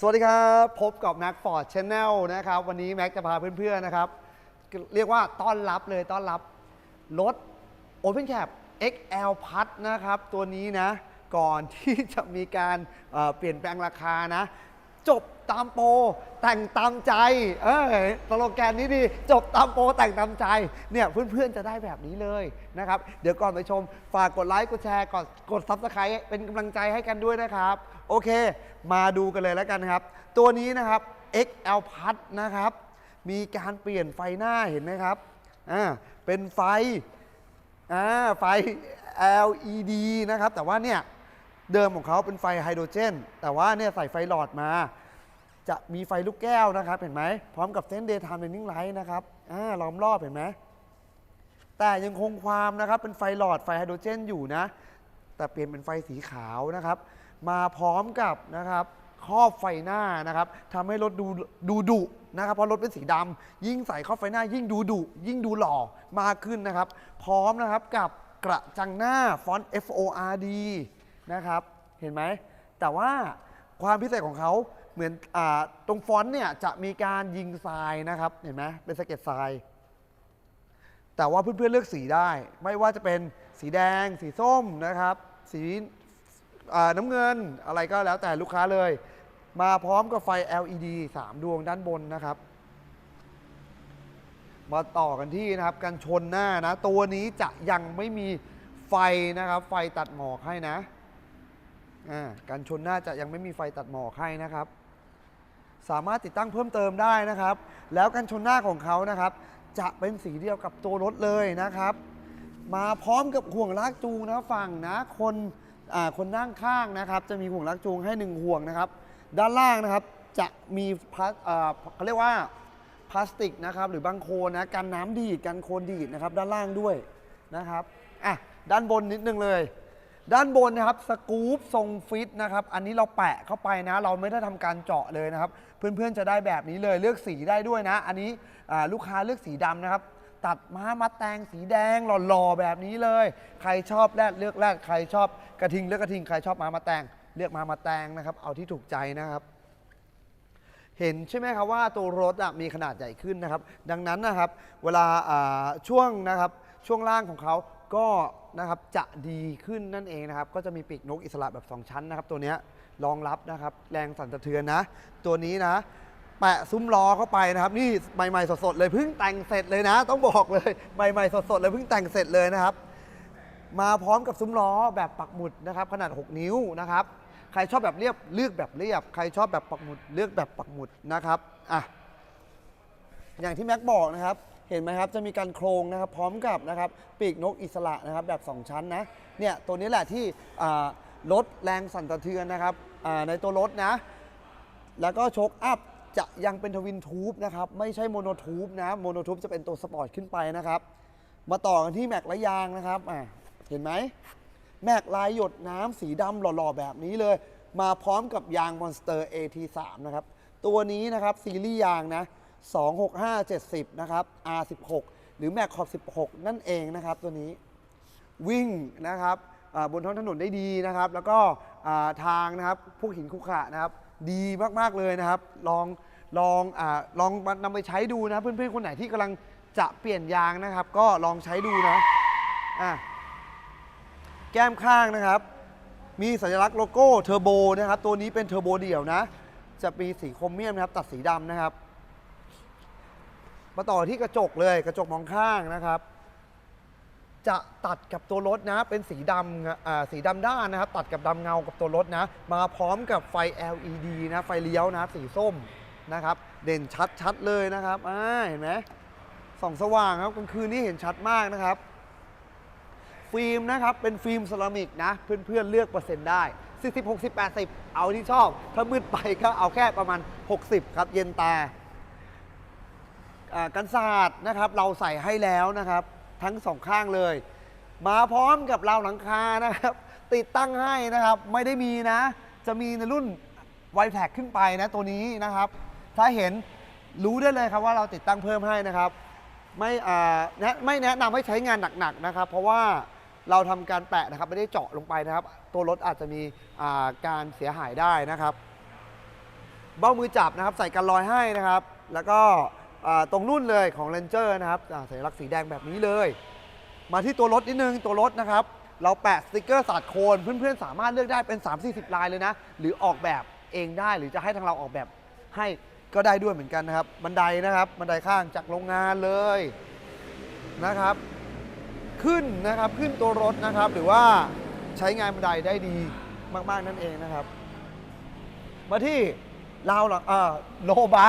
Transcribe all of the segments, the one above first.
สวัสดีครับ พบกับแม็กฟอร์ดชแนลนะครับ วันนี้แม็กจะพาเพื่อนๆนะครับ เรียกว่าต้อนรับเลยต้อนรับรถ Open Cap XL พัดนะครับ ตัวนี้นะ ก่อนที่จะมีการเเปลี่ยนแปลงราคานะ จบตามโปรแต่งตามใจ เออสโลแกนนี้ดี จบตามโปรแต่งตามใจ เนี่ยเพื่อนๆจะได้แบบนี้เลยนะครับ เดี๋ยวก่อนไปชม ฝากกดไลค์กดแชร์กดกดซับสไครต์เป็นกำลังใจให้กันด้วยนะครับ โอเค มาดูกันเลยแล้วกันครับ ตัวนี้นะครับ XL พัดนะครับ มีการเปลี่ยนไฟหน้าเห็นไหมครับอ่าเป็นไฟอ่าไฟ LED นะครับ แต่ว่าเนี่ยเดิมของเขาเป็นไฟไฮโดรเจน แต่ว่าเนี่ยใส่ไฟหลอดมา จะมีไฟลูกแก้วนะครับ เห็นไหมพร้อมกับเส้น daytime running light นะครับอ่าล้อมรอบเห็นไหมแต่ยังคงความนะครับเป็นไฟหลอดไฟไฮโดรเจนอยู่นะ แต่เปลี่ยนเป็นไฟสีขาวนะครับ มาพร้อมกับนะครับครอบไฟหน้านะครับทำให้รถดูดูดุนะครับเพราะรถเป็นสีดำยิ่งใส่ครอบไฟหน้า ยิ่งดูดุยิ่งดูหล่อมากขึ้นนะครับ พร้อมนะครับกับกระจังหน้าฟอนต์ FORD นะครับ เห็นไหม แต่ว่าความพิเศษของเขาเหมือนอตรงฟอนต์เนี่ยจะมีการยิงทรายนะครับ เห็นไหมเป็นสเก็ตทราย แต่ว่าเพื่อนๆเลือกสีได้ ไม่ว่าจะเป็นสีแดง สีส้มนะครับ สี น้ำเงินอะไรก็แล้วแต่ลูกค้าเลย มาพร้อมกับไฟ LED 3 ดวงด้านบนนะครับ มาต่อกันที่นะครับกันชนหน้านะ ตัวนี้จะยังไม่มีไฟนะครับ ไฟตัดหมอกให้นะอ่ากันชนหน้าจะยังไม่มีไฟตัดหมอกให้นะครับ สามารถติดตั้งเพิ่มเติมได้นะครับ แล้วกันชนหน้าของเขานะครับ จะเป็นสีเดียวกับตัวรถเลยนะครับ มาพร้อมกับห่วงลากจูงนะฝั่งนะคน อ่าคนนั่งข้างนะครับ จะมีห่วงลากจูงให้หนึ่งห่วงนะครับ ด้านล่างนะครับจะมีพลาสอ่าเขาเรียกว่าพลาสติกนะครับ หรือบางโคลนนะกันน้ำดีดกันโคลนดีดนะครับ ด้านล่างด้วยนะครับอะด้านบนนิดนึงเลย ด้านบนนะครับสกู๊ปทรงฟิตนะครับ อันนี้เราแปะเข้าไปนะ เราไม่ได้ทำการเจาะเลยนะครับ เพื่อนๆจะได้แบบนี้เลยเลือกสีได้ด้วยนะ อันนี้อ่าลูกค้าเลือกสีดำนะครับ ตัดม้ามาแตงสีแดงหล่อๆแบบนี้เลย ใครชอบแรดเลือกแรดใครชอบกระทิงเลือกกระทิงใครชอบม้ามาแตงเลือกม้ามาแตงนะครับ เอาที่ถูกใจนะครับ เห็นใช่ไหมครับว่าตัวรถอะมีขนาดใหญ่ขึ้นนะครับ ดังนั้นนะครับ เวลาอ่าช่วงนะครับช่วงล่างของเขาก็นะครับจะดีขึ้นนั่นเองนะครับ ก็จะมีปีกนกอิสระแบบ 2 ชั้นนะครับ ตัวเนี้ยรองรับนะครับ แรงสั่นสะเทือนนะ ตัวนี้นะ แปะซุ้มล้อเข้าไปนะครับ นี่ใหม่ๆสดๆเลยเพิ่งแต่งเสร็จเลยนะ ต้องบอกเลยใหม่ๆสดๆเลยเพิ่งแต่งเสร็จเลยนะครับ มาพร้อมกับซุ้มล้อแบบปักหมุดนะครับ ขนาด 6 นิ้วนะครับ ใครชอบแบบเรียบเลือกแบบเรียบ ใครชอบแบบปักหมุดเลือกแบบปักหมุดนะครับอะอย่างที่แม็กบอกนะครับเห็นไหมครับจะมีการโครงนะครับพร้อมกับนะครับปีกนกอิสระนะครับแบบ 2 ชั้นนะเนี่ยตัวนี้แหละที่ลดแรงสั่นสะเทือนนะครับในตัวรถนะแล้วก็โชคอัพ จะยังเป็นทวินทูบนะครับ ไม่ใช่โมโนทูบนะโมโนทูบจะเป็นตัวสปอร์ตขึ้นไปนะครับ มาต่อกันที่แม็กและยางนะครับอะเห็นไหมแม็กลายหยดน้ำสีดำหล่อๆ แบบนี้เลย มาพร้อมกับยาง Monster AT3 นะครับ ตัวนี้นะครับ ซีรีส์ยางนะ 26570 นะครับ R16 หรือแม็กขอบ16 นั่นเองนะครับตัวนี้วิ่งนะครับบนท้องถนนได้ดีนะครับ แล้วก็ทางนะครับพวกหินขรุขะนะครับ ดีมากๆเลยนะครับ ลองลองอาลองนำไปใช้ดูนะเพื่อนๆคนไหนที่กำลังจะเปลี่ยนยางนะครับ ก็ลองใช้ดูนะอะแก้มข้างนะครับ มีสัญลักษณ์โลโก้เทอร์โบนะครับ ตัวนี้เป็นเทอร์โบเดี่ยวนะ จะมีสีโครเมียมนะครับ ตัดสีดำนะครับ มาต่อที่กระจกเลยกระจกมองข้างนะครับ จะตัดกับตัวรถนะ เป็นสีดำสีดำด้านนะครับ ตัดกับดำเงากับตัวรถนะ มาพร้อมกับไฟ LED นะ ไฟเลี้ยวนะ สีส้มนะครับ เด่นชัดชัดๆเลยนะครับเห็นไหมส่องสว่างครับกลางคืนนี่เห็นชัดมากนะครับ ฟิล์มนะครับ เป็นฟิล์มเซรามิกนะ เพื่อนๆเลือกเปอร์เซ็นต์ได้40 60 80 เอาที่ชอบ ถ้ามืดไปก็เอาแค่ประมาณ 60 ครับ เย็นตาอ่ากันศาสตร์นะครับ เราใส่ให้แล้วนะครับ ทั้งสองข้างเลย มาพร้อมกับราวหลังคานะครับ ติดตั้งให้นะครับ ไม่ได้มีนะ จะมีในรุ่นไวแท็กขึ้นไปนะตัวนี้นะครับ ถ้าเห็นรู้ได้เลยครับว่าเราติดตั้งเพิ่มให้นะครับ ไม่อ่าแนะไม่แนะนำให้ใช้งานหนักๆนะครับ เพราะว่าเราทำการแปะนะครับไม่ได้เจาะลงไปนะครับ ตัวรถอาจจะมีาการเสียหายได้นะครับ เบ้ามือจับนะครับ ใส่กันรอยให้นะครับ แล้วก็ ตรงรุ่นเลยของ Ranger นะครับสัญลักษณ์สีแดงแบบนี้เลย มาที่ตัวรถนิดนึงตัวรถนะครับ เราแปะสติกเกอร์สาดโคนเพื่อนๆ สามารถเลือกได้เป็น 3-40 ลายเลยนะ หรือออกแบบเองได้หรือจะให้ทางเราออกแบบให้ก็ได้ด้วยเหมือนกันนะครับ บันไดนะครับ บันไดข้างจากโรงงานเลยนะครับ ขึ้นนะครับขึ้นตัวรถนะครับ หรือว่าใช้งานบันไดได้ดีมาก ๆ นั่นเองนะครับ มาที่ ราวหลังเอ่อโลบา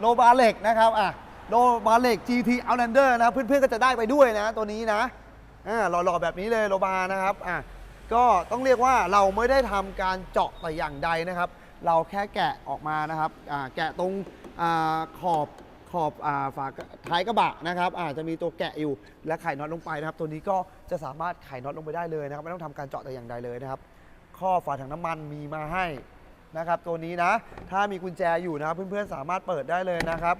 โลบาเหล็กนะครับอะโลบาเหล็ก GT Outlander นะเพื่อนๆก็จะได้ไปด้วยนะ ตัวนี้นะอ่าหล่อๆแบบนี้เลยโลบานะครับอะก็ต้องเรียกว่าเราไม่ได้ทำการเจาะแต่อย่างใดนะครับ เราแค่แกะออกมานะครับอ่าแกะตรงอาขอบขอบอาฝาท้ายกระบะนะครับอาจจะมีตัวแกะอยู่และไขน็อตลงไปนะครับ ตัวนี้ก็จะสามารถไขน็อตลงไปได้เลยนะครับ ไม่ต้องทำการเจาะแต่อย่างใดเลยนะครับ ข้อฝาถังน้ำมันมีมาให้ นะครับตัวนี้นะ ถ้ามีกุญแจอยู่นะครับเพื่อนๆสามารถเปิดได้เลยนะครับ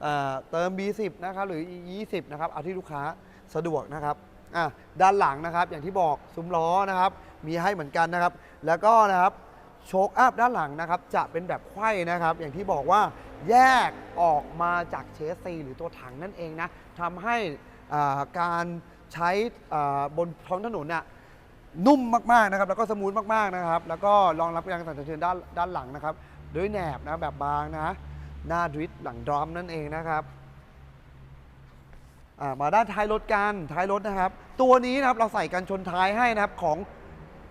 เเติม B10 นะครับหรือ E20 นะครับเอาที่ลูกค้าสะดวกนะครับอะด้านหลังนะครับอย่างที่บอกซุ้มล้อนะครับ มีให้เหมือนกันนะครับ แล้วก็นะครับโชคอัพด้านหลังนะครับจะเป็นแบบไขว้นะครับ อย่างที่บอกว่าแยกออกมาจากเชสซีหรือตัวถังนั่นเองนะทำให้อ่าการใช้อ่าบนท้องถนนน่ะ นุ่มมากๆนะครับ แล้วก็สมูทมากๆนะครับ แล้วก็รองรับแรงสั่นสะเทือนด้านด้านหลังนะครับ ด้วยแหนบนะแบบบางนะ หน้าดริฟต์หลังดรอมนั่นเองนะครับมาด้านท้ายรถกันท้ายรถนะครับ ตัวนี้นะครับเราใส่กันชนท้ายให้นะครับของ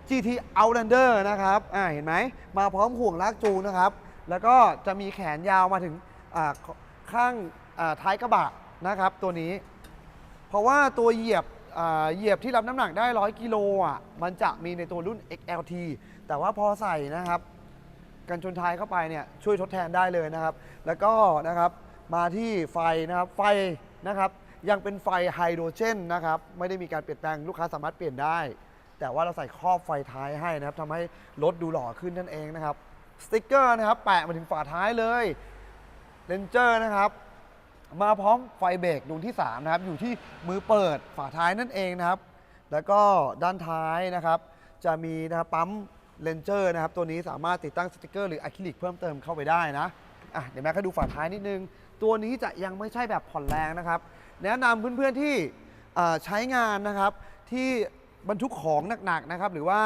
GT Outlander นะครับเห็นไหมมาพร้อมห่วงลากจูงนะครับ แล้วก็จะมีแขนยาวมาถึงข้างท้ายกระบะนะครับ ตัวนี้ เพราะว่าตัวเหยียบ อ่าเหยียบที่รับน้ำหนักได้ 100 กิโลอะมันจะมีในตัวรุ่น XLT แต่ว่าพอใส่นะครับ กันชนท้ายเข้าไปเนี่ยช่วยทดแทนได้เลยนะครับ แล้วก็นะครับมาที่ไฟนะครับไฟนะครับยังเป็นไฟไฮโดรเจนนะครับไม่ได้มีการเปลี่ยนแปลงลูกค้าสามารถเปลี่ยนได้ แต่ว่าเราใส่ครอบไฟท้ายให้นะครับทำให้รถดูหล่อขึ้นนั่นเองนะครับสติกเกอร์นะครับแปะมาถึงฝาท้ายเลยเลนเจอร์นะครับ มาพร้อมไฟเบรกดวงที่3นะครับอยู่ที่มือเปิดฝาท้ายนั่นเองนะครับ แล้วก็ด้านท้ายนะครับ จะมีนะครับปั๊มเลนเจอร์นะครับ ตัวนี้สามารถติดตั้งสติกเกอร์หรืออะคริลิกเพิ่มเติมเข้าไปได้นะอะเดี๋ยวแม่ก็ดูฝาท้ายนิดนึง ตัวนี้จะยังไม่ใช่แบบผ่อนแรงนะครับ แนะนำเพื่อนๆที่ใช้งานนะครับที่บรรทุกของหนักๆนะครับ หรือว่า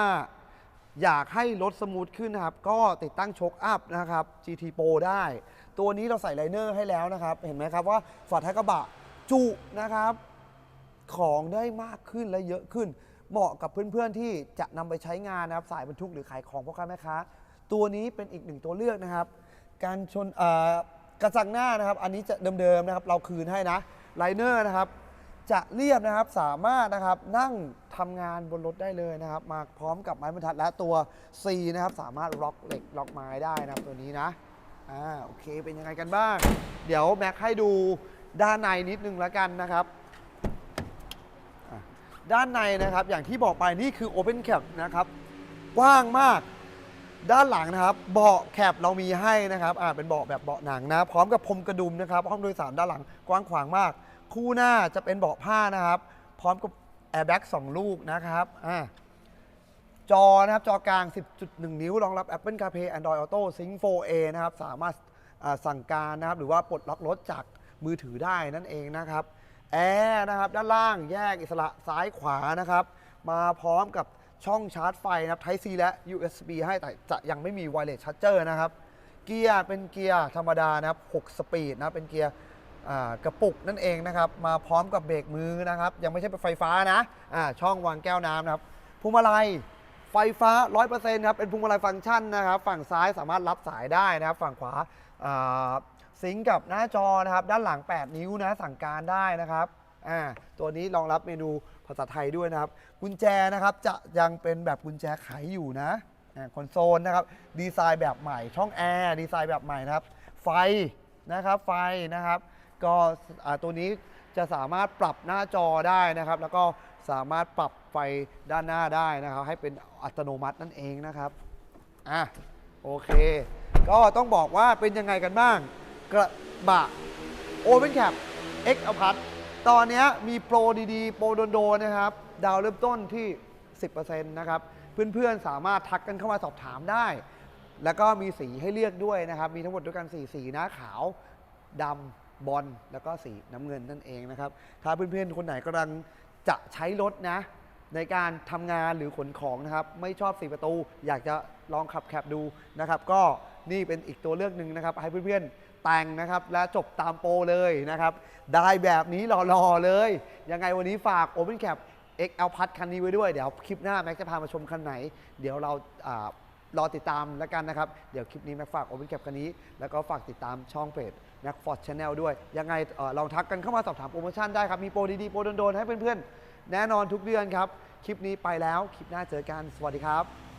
อยากให้รถสมูทขึ้นนะครับ ก็ติดตั้งโชคอัพนะครับ GT Pro ได้ ตัวนี้เราใส่ไลเนอร์ให้แล้วนะครับ เห็นไหมครับว่าฝาท้ายกระบะจุนะครับ ของได้มากขึ้นและเยอะขึ้น เหมาะกับเพื่อนๆที่จะนำไปใช้งานนะครับสายบรรทุกหรือขายของพ่อค้าแม่ค้าตัวนี้เป็นอีกหนึ่งตัวเลือกนะครับ การชนกระจังหน้านะครับ อันนี้จะเดิมๆนะครับ เราคืนให้นะไลเนอร์นะครับ จะเรียบนะครับสามารถนะครับนั่งทำงานบนรถได้เลยนะครับ มาพร้อมกับไม้บรรทัดและตัว C นะครับ สามารถล็อกเหล็กล็อกไม้ได้นะครับตัวนี้นะ อ่าโอเคเป็นยังไงกันบ้าง เดี๋ยวแม็กให้ดูด้านในนิดนึงแล้วกันนะครับอะด้านในนะครับอย่างที่บอกไปนี่คือ Open Cap นะครับกว้างมากด้านหลังนะครับ เบาะแคปเรามีให้นะครับอ่าเป็นเบาะแบบเบาะหนังนะ พร้อมกับพรมกระดุมนะครับห้องโดยสารด้านหลังกว้างขวางมาก คู่หน้าจะเป็นเบาะผ้านะครับ พร้อมกับแอร์แบ็ก2ลูกนะครับอ่า จอนะครับ จอกลาง 10.1 นิ้ว รองรับ Apple CarPlay Android Auto Sync 4A นะครับ สามารถสั่งการนะครับ หรือว่าปลดล็อกรถจากมือถือได้นั่นเองนะครับ แอร์นะครับ ด้านล่างแยกอิสระซ้ายขวานะครับ มาพร้อมกับช่องชาร์จไฟนะครับ Type C และ USB ให้แต่จะยังไม่มี Wireless Charger นะครับ เกียร์เป็นเกียร์ธรรมดานะครับ 6 สปีดนะเป็นเกียร์กระปุกนั่นเองนะครับ มาพร้อมกับเบรกมือนะครับ ยังไม่ใช่เป็นไฟฟ้านะอ่าช่องวางแก้วน้ำนะครับพวงมาลัย ไฟฟ้า 100%ครับ เป็นพวงมาลัยฟังก์ชันนะครับ ฝั่งซ้ายสามารถรับสายได้นะครับ ฝั่งขวาซิงกับหน้าจอนะครับ ด้านหลัง 8 นิ้วนะ สั่งการได้นะครับ อ่า ตัวนี้รองรับเมนูภาษาไทยด้วยนะครับ กุญแจนะครับ จะยังเป็นแบบกุญแจไขอยู่นะคอนโซลนะครับ ดีไซน์แบบใหม่ ช่องแอร์ ดีไซน์แบบใหม่นะครับ ไฟนะครับ ไฟนะครับ ก็ตัวนี้จะสามารถปรับหน้าจอได้นะครับ แล้วก็ สามารถปรับไฟด้านหน้าได้นะครับ ให้เป็นอัตโนมัตินั่นเองนะครับอะโอเค ก็ต้องบอกว่าเป็นยังไงกันบ้าง กระบะ Open Cap X อพัทตอนนี้มีโปรดีๆ โปรโดนๆนะครับ ดาวเริ่มต้นที่ 10%นะครับ เพื่อนๆ สามารถทักกันเข้ามาสอบถามได้ แล้วก็มีสีให้เลือกด้วยนะครับ มีทั้งหมดด้วยกันสีสีนะขาวดำบอลแล้วก็สีน้ำเงินนั่นเองนะครับ ถ้าเพื่อนๆ คนไหนกำลัง จะใช้รถนะ ในการทำงานหรือขนของนะครับ ไม่ชอบสีประตู อยากจะลองขับแคบดูนะครับ ก็นี่เป็นอีกตัวเลือกหนึ่งนะครับ ให้เพื่อนๆแต่งนะครับ และจบตามโปรเลยนะครับ ได้แบบนี้หล่อๆเลย ยังไงวันนี้ฝาก Open Cap XL พัดคันนี้ไว้ด้วย เดี๋ยวคลิปหน้าแม็กจะพามาชมคันไหน เดี๋ยวเรา รอติดตามแล้วกันนะครับ เดี๋ยวคลิปนี้แม็กฝากโอเพนแคปคันนี้ แล้วก็ฝากติดตามช่องเพจแม็กฟอร์ดชาแนลด้วย ยังไงออลองทักกันเข้ามาสอบถามโปรโมชั่นได้ครับ มีโปรดีๆ โปรโดนๆ ให้เพื่อนๆ แน่นอนทุกเดือนครับ คลิปนี้ไปแล้ว คลิปหน้าเจอกัน สวัสดีครับ